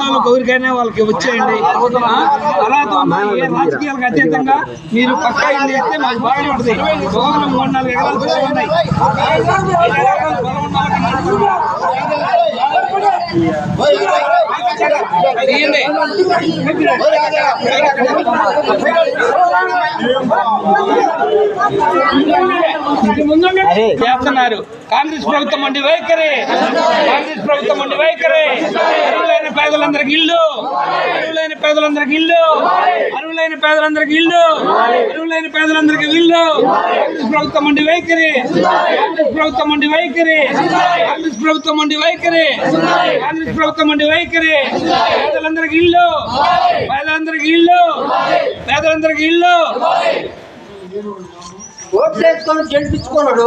పేదలకు ఎవరికైనా వాళ్ళకి వచ్చేయండి. తర్వాత ఉన్న ఏ రాజకీయాలకు అతీతంగా మీరు పక్క ఇల్లు ఇస్తే మాకు బాగానే ఉంటుంది. గోగులం మూడు నాలుగు ఎకరాలు ఉన్నాయి. చేస్తున్నారు. కాంగ్రెస్ ప్రభుత్వం అండి వైఖరి. కాంగ్రెస్ ప్రభుత్వం అండి వైఖరి. పేదలందరికి ఇల్లు. అరువులైన పేదలందరికి ఇల్లు. అరువులైన పేదలందరికి ఇల్లు. అరువులైన పేదలందరికి ఇల్లు. కాంగ్రెస్ ప్రభుత్వం అండి వైఖరి. కాంగ్రెస్ ప్రభుత్వం అండి వైఖరి. కాంగ్రెస్ ప్రభుత్వం అండి వైఖరి. కాంగ్రెస్ ప్రభుత్వం అండి వైఖరి. పేదలందరికి ఇల్లు. పేదలందరికి ఇల్లు. పేదలందరికి ఇల్లు. ఓట్లు వేసుకొని గెలిపించుకున్నాడు.